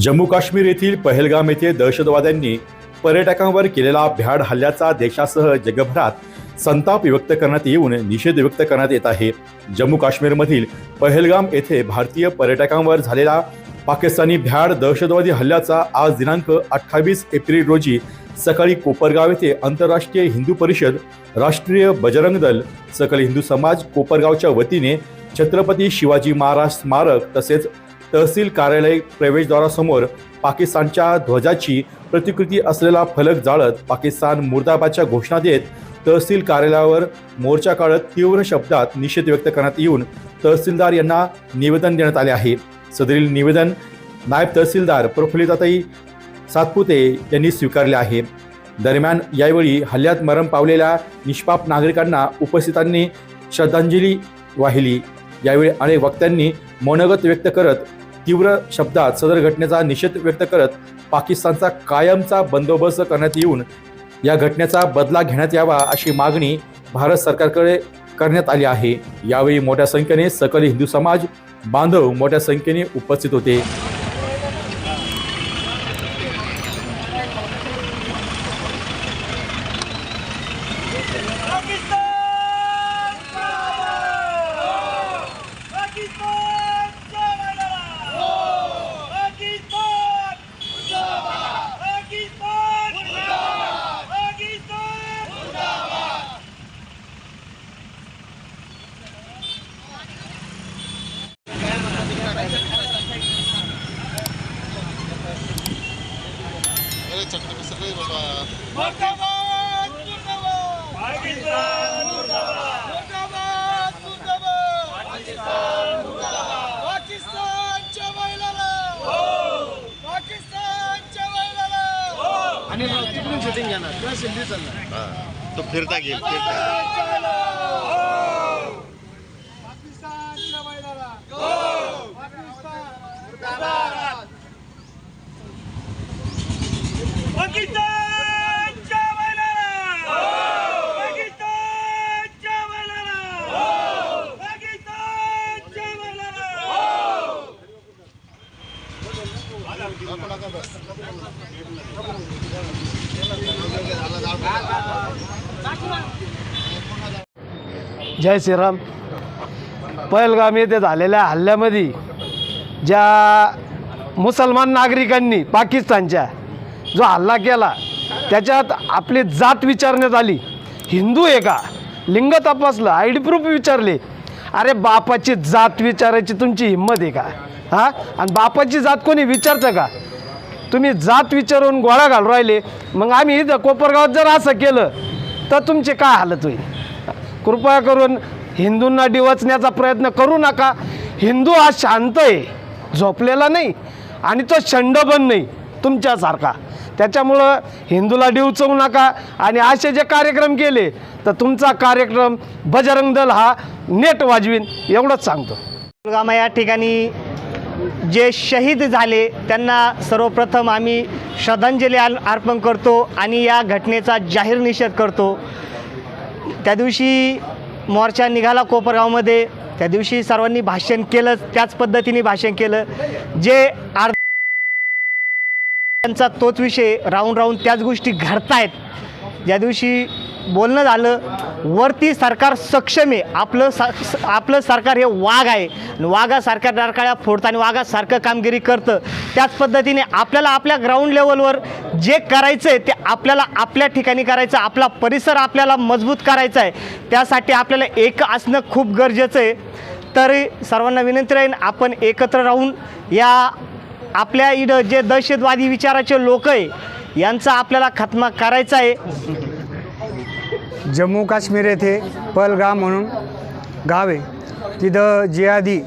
जम्मू काश्मीर येथील पहलगाम येथे दहशतवाद्यांनी पर्यटकांवर केलेला भ्याड हल्ल्याचा देशासह जगभरात संताप व्यक्त करण्यात येऊन निषेध व्यक्त करण्यात येत आहे. जम्मू काश्मीरमधील पहलगाम येथे भारतीय पर्यटकांवर झालेला पाकिस्तानी भ्याड दहशतवादी हल्ल्याचा आज दिनांक अठ्ठावीस एप्रिल रोजी सकाळी कोपरगाव येथे आंतरराष्ट्रीय हिंदू परिषद राष्ट्रीय बजरंग दल सकल हिंदू समाज कोपरगावच्या वतीने छत्रपती शिवाजी महाराज स्मारक तसेच तहसील कार्यालय प्रवेशद्वारासमोर पाकिस्तानच्या ध्वजाची प्रतिकृती असलेला फलक जाळत पाकिस्तान मुर्दाबादच्या घोषणा देत तहसील कार्यालयावर मोर्चा काढत तीव्र शब्दात निषेध व्यक्त करण्यात येऊन तहसीलदार यांना निवेदन देण्यात आले आहे. सदरील निवेदन नायब तहसीलदार प्रफुल्लिताताई सातपुते यांनी स्वीकारले आहे दरम्यान यावेळी हल्ल्यात मरण पावलेल्या निष्पाप नागरिकांना उपस्थितांनी श्रद्धांजली वाहिली. यावेळी अनेक वक्त्यांनी मनोगत व्यक्त करत तीव्र शब्दात सदर घटनेचा निषेध व्यक्त करत पाकिस्तानचा कायमचा बंदोबस्त करण्यात येऊन या घटनेचा बदला घेण्यात यावा अशी मागणी भारत सरकारकडे करण्यात आली आहे. यावेळी मोठ्या संख्येने सकल हिंदू समाज बांधव मोठ्या संख्येने उपस्थित होते. मुर्दाबाद मुर्दाबाद. पाकिस्तान मुर्दाबाद मुर्दाबाद. पाकिस्तानच्या महिलाला पाकिस्तानच्या महिलाला तो फिरता घेईल फिरता पाकिस्तानच्या महिलाला पाकिस्तान मुर्दाबाद पाकिस्तानच्या महिलाला पाकिस्तानच्या महिलाला पाकिस्तानच्या महिलाला जय श्रीराम. पहलगाम येथे झालेल्या हल्ल्यामध्ये ज्या मुसलमान नागरिकांनी पाकिस्तानच्या जो हल्ला केला त्याच्यात आपली जात विचारण्यात आली. हिंदू आहे का? लिंग तपासलं आय डी प्रूफ विचारले. अरे बापाची जात विचारायची तुमची हिंमत आहे का? हां? आणि बापाची जात कोणी विचारतं का? तुम्ही जात विचारून गोळा घालून राहिले. मग आम्ही इथं कोपरगावात जर असं केलं तर तुमची काय हालत होईल? कृपया करून हिंदूंना डिवचण्याचा प्रयत्न करू नका. हिंदू हा शांत आहे झोपलेला नाही आणि तो शंडबन नाही तुमच्यासारखा. त्याच्यामुळं हिंदूला डिवचवू नका. आणि असे जे कार्यक्रम केले तर तुमचा कार्यक्रम बजरंग दल हा नेट वाजवीन एवढंच सांगतो. पुलगामा या ठिकाणी जे शहीद झाले त्यांना सर्वप्रथम आम्ही श्रद्धांजली अर्पण करतो आणि या घटनेचा जाहीर निषेध करतो. त्या दिवशी मोर्चा निघाला कोपरगावमध्ये. त्या दिवशी सर्वांनी भाषण केलं त्याच पद्धतीने भाषण केलं. जे आर त्यांचा तोच विषय राहून राहून त्याच गोष्टी घडतायत. ज्या दिवशी बोलणं झालं वरती सरकार सक्षम आहे. आपलं सा स- आपलं सरकार हे वाघ आहे. आणि वाघासारख्या डारकाळ्या फोडतं आणि वाघासारखं कामगिरी करतं. त्याच पद्धतीने आपल्याला आपल्या ग्राउंड लेवलवर जे करायचं आहे ते आपल्याला आपल्या ठिकाणी करायचं आपला परिसर आपल्याला मजबूत करायचा आहे. त्यासाठी आपल्याला एक असणं खूप गरजेचं आहे. तरी सर्वांना विनंती राहीन आपण एकत्र राहून या आपल्या इथं जे दहशतवादी विचाराचे लोक आहे यांचा आपल्याला खात्मा करायचा आहे. जम्मू काश्मीर येथे पलगाम म्हणून गाव आहे. तिथं जिहादी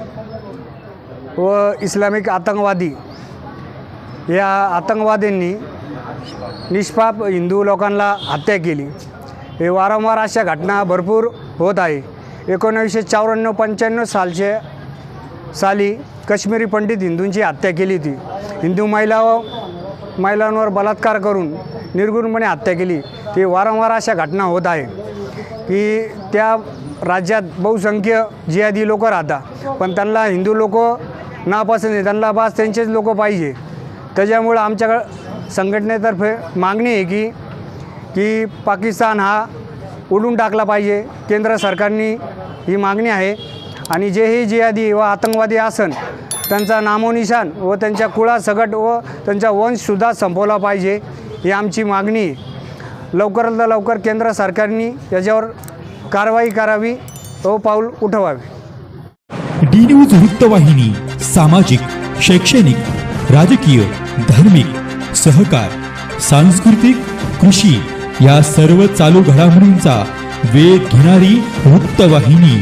व इस्लामिक आतंकवादी या आतंकवाद्यांनी निष्पाप हिंदू लोकांना हत्या केली. हे वारंवार अशा घटना भरपूर होत आहे. एकोणीसशे चौऱ्याण्णव पंच्याण्णव सालचे साली काश्मीरी पंडित हिंदूंची हत्या केली होती. हिंदू महिला महिलांवर बलात्कार करून निर्गुणपणे हत्या केली. ती वारंवार अशा घटना होत आहे की त्या राज्यात बहुसंख्य जिहादी लोक राहतात. पण त्यांना हिंदू लोक नापसंत आहे. त्यांना बास त्यांचेच लोक पाहिजे. त्याच्यामुळं आमच्याकडं संघटनेतर्फे मागणी आहे की की पाकिस्तान हा उडून टाकला पाहिजे. केंद्र सरकारनी ही मागणी आहे. आणि जेही जिहादी व आतंकवादी आसन त्यांचा नामोनिशान व त्यांच्या कुळासकट व त्यांचा वंशसुद्धा संपवला पाहिजे ही आमची मागणी लवकरात लवकर केंद्र सरकारने याच्यावर कारवाई करावी व पाऊल उठवावे. डी न्यूज वृत्तवाहिनी सामाजिक शैक्षणिक राजकीय धार्मिक सहकार सांस्कृतिक कृषी या सर्व चालू घडामोडींचा वेध घेणारी वृत्तवाहिनी.